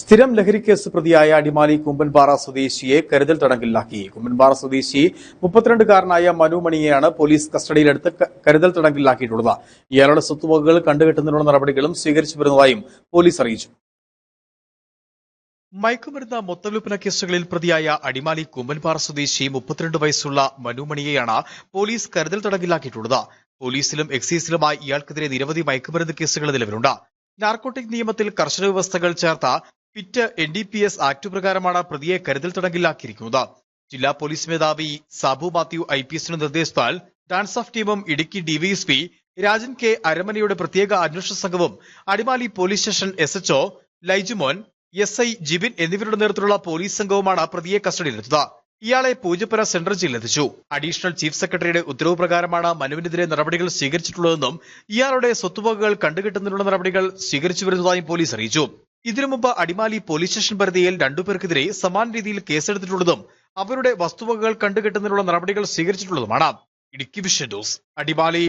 സ്ഥിരം ലഹരി കേസ് പ്രതിയായ അടിമാലി കുമ്പൻപാറ സ്വദേശിയെ കരുതൽ തടങ്കലിലാക്കി. കുമ്പൻപാറ സ്വദേശി മുപ്പത്തിരണ്ടുകാരനായ മനുമണിയെയാണ് പോലീസ് കസ്റ്റഡിയിലെടുത്ത് കരുതൽ തടങ്കലിലാക്കിയിട്ടുള്ളത്. ഇയാളുടെ സ്വത്തുവകകൾ കണ്ടുകെട്ടുന്നതിനുള്ള നടപടികളും സ്വീകരിച്ചു വരുന്നതായും പോലീസ് അറിയിച്ചു. മയക്കുമരുന്ന് മൊത്തവിൽപ്പന കേസുകളിൽ പ്രതിയായ അടിമാലി കുമ്പൻപാറ സ്വദേശി മുപ്പത്തിരണ്ട് വയസ്സുള്ള മനുമണിയെയാണ് പോലീസ് കരുതൽ തടങ്കിലാക്കിയിട്ടുള്ളത് പോലീസിലും എക്സൈസിലുമായി ഇയാൾക്കെതിരെ നിരവധി മയക്കുമരുന്ന് കേസുകൾ നിലവിലുണ്ട്. നാർക്കോട്ടിക് നിയമത്തിൽ കർശന വ്യവസ്ഥകൾ ചേർത്ത PIT N D P S act പ്രകാരമാണ് പ്രതിയെ കരുതൽ തടങ്കിലാക്കിയിരിക്കുന്നത് ജില്ലാ പോലീസ് മേധാവി സാബു മാത്യു ഐ പി എസിന്റെ നിർദ്ദേശത്താൽ ഡാൻസ് ഓഫ് ടീമും ഇടുക്കി ഡിവൈഎസ്പി രാജൻ കെ അരമനയുടെ പ്രത്യേക അന്വേഷണ സംഘവും Adimali police station S H O Laijumon S I Jibin എന്നിവരുടെ നേതൃത്വത്തിലുള്ള പോലീസ് സംഘവുമാണ് പ്രതിയെ കസ്റ്റഡിയിലെടുത്തത്. ഇയാളെ പൂജപ്പുര സെൻട്രൽ ജയിലിൽ എത്തിച്ചു. അഡീഷണൽ ചീഫ് സെക്രട്ടറിയുടെ ഉത്തരവ് പ്രകാരമാണ് മനുവിനെതിരെ നടപടികൾ സ്വീകരിച്ചിട്ടുള്ളതെന്നും ഇയാളുടെ സ്വത്തുവകകൾ കണ്ടുകെട്ടുന്നതിനുള്ള നടപടികൾ സ്വീകരിച്ചു വരുന്നതായും പോലീസ് അറിയിച്ചു. ഇതിനു മുമ്പ് അടിമാലി പോലീസ് സ്റ്റേഷൻ പരിധിയിൽ രണ്ടുപേർക്കെതിരെ സമാന രീതിയിൽ കേസെടുത്തിട്ടുള്ളതും അവരുടെ വസ്തുവകകൾ കണ്ടുകെട്ടുന്നതിനുള്ള നടപടികൾ സ്വീകരിച്ചിട്ടുള്ളതുമാണ്. Idukki vision news Adimali.